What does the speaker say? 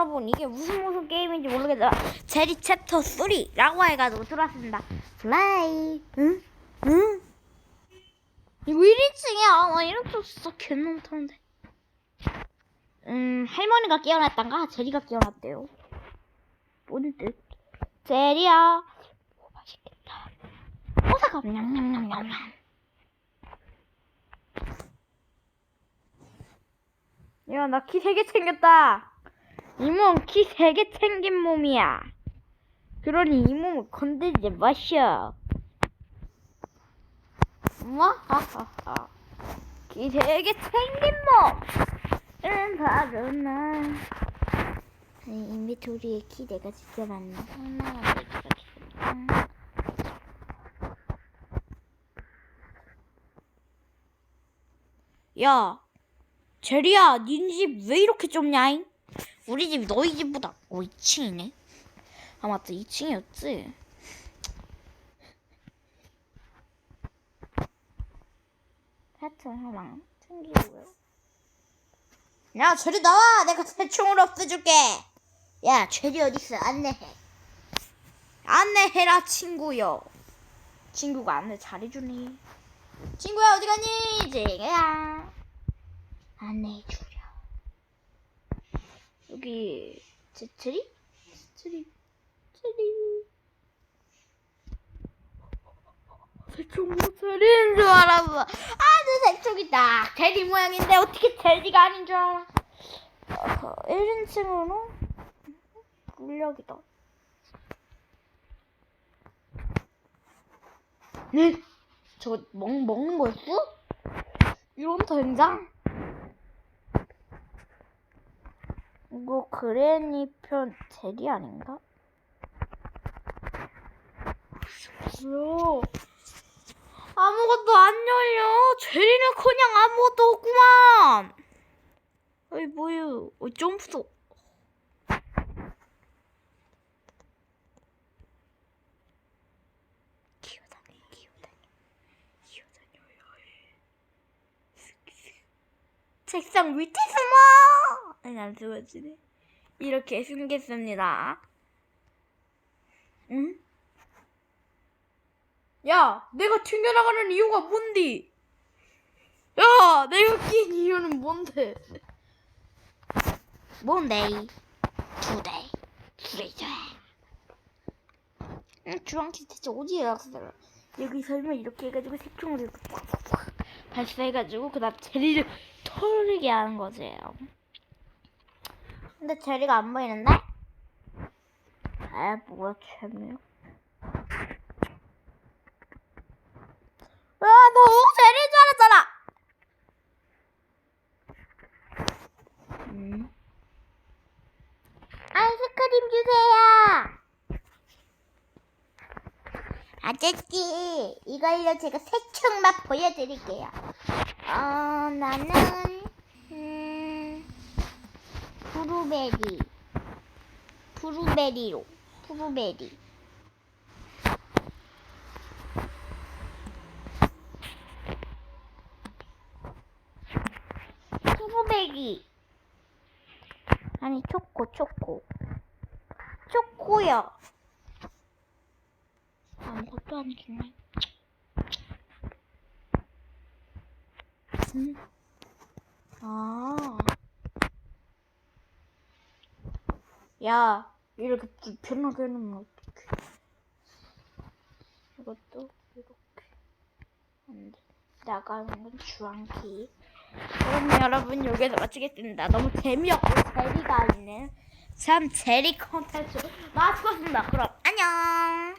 여러분 이게 무슨 무슨 게임인지 모르겠지만 제리 챕터 3라고 해가지고 들어왔습니다. 플레이. 응? 응? 이거 1인칭이야. 나 이런 거 진짜 개너 못하는데. 음 할머니가 깨어났단가? 제리가 깨어났대요. 뭔 뜻? 제리야. 오, 맛있겠다. 호사가 냠냠냠냠냠. 야, 나 키 세 개 챙겼다. 이몸 키 세 개 챙긴 몸이야. 그러니 이 몸을 건들지 마셔. 와하하하. 키 세 개 챙긴 몸. 은 바로 나. 인벤토리에 키 내가 진짜 많네. 네 개가 있습니다. 야, 제리야, 니네 집왜 이렇게 좁냐잉? 우리 집 너희 집보다 어 2층이네. 아 맞다 2층이었지. 하여튼 하나 챙기고요. 야 제리 나와, 내가 새총으로 없애줄게. 야 제리 어딨어? 안내해. 안내해라 친구요. 친구가 안내 잘해주니. 친구야 어디 갔니? 제리야. 안내해주려. 여기 제, 제리? 제리 제리 새총으로 제리인 줄 알았어 아주 새총이다 제리 모양인데 어떻게 제리가 아닌 줄 알아 어, 1인칭으로 물력이다 네? 저거 먹, 먹는 거였어? 이런 된장? 이거 그레니 편 제리 아닌가? 뭐야? 아무것도 안 열려. 제리는 그냥 아무것도 없구만. 어이 뭐유? 어 점프도. 책상 밑에 숨어! 아니, 안 숨어지네. 이렇게 숨겠습니다. 응? 야, 내가 튕겨나가는 이유가 뭔디? 야, 내가 낀 이유는 뭔데? 뭔데? 두대, 두대죠. 응, 주황키 대체 어디에 났어? 여기 설마 이렇게 해가지고 색종을 발사해가지고 그다음 제리를 털게 하는 거지. 근데 제리가 안 보이는데? 아, 뭐야, 재미야. 아, 너 제리인 줄 알았잖아! 음. 아이스크림 주세요! 아저씨, 이걸로 제가 새총 맛 보여드릴게요. 어, 나는, 음, 브루베리. 브루베리로. 브루베리. 브루베리. 아니, 초코, 초코. 초코요. 아무것도 안 주네. 음. 아. 야, 이렇게 불편하게 해놓으면 어떡해. 이것도 이렇게. 안 돼. 나가는 건 주황키. 그럼 여러분, 여기서 마치겠습니다. 너무 재미없고 제리가 있는 참 제리 컨텐츠 마치겠습니다. 그럼 안녕!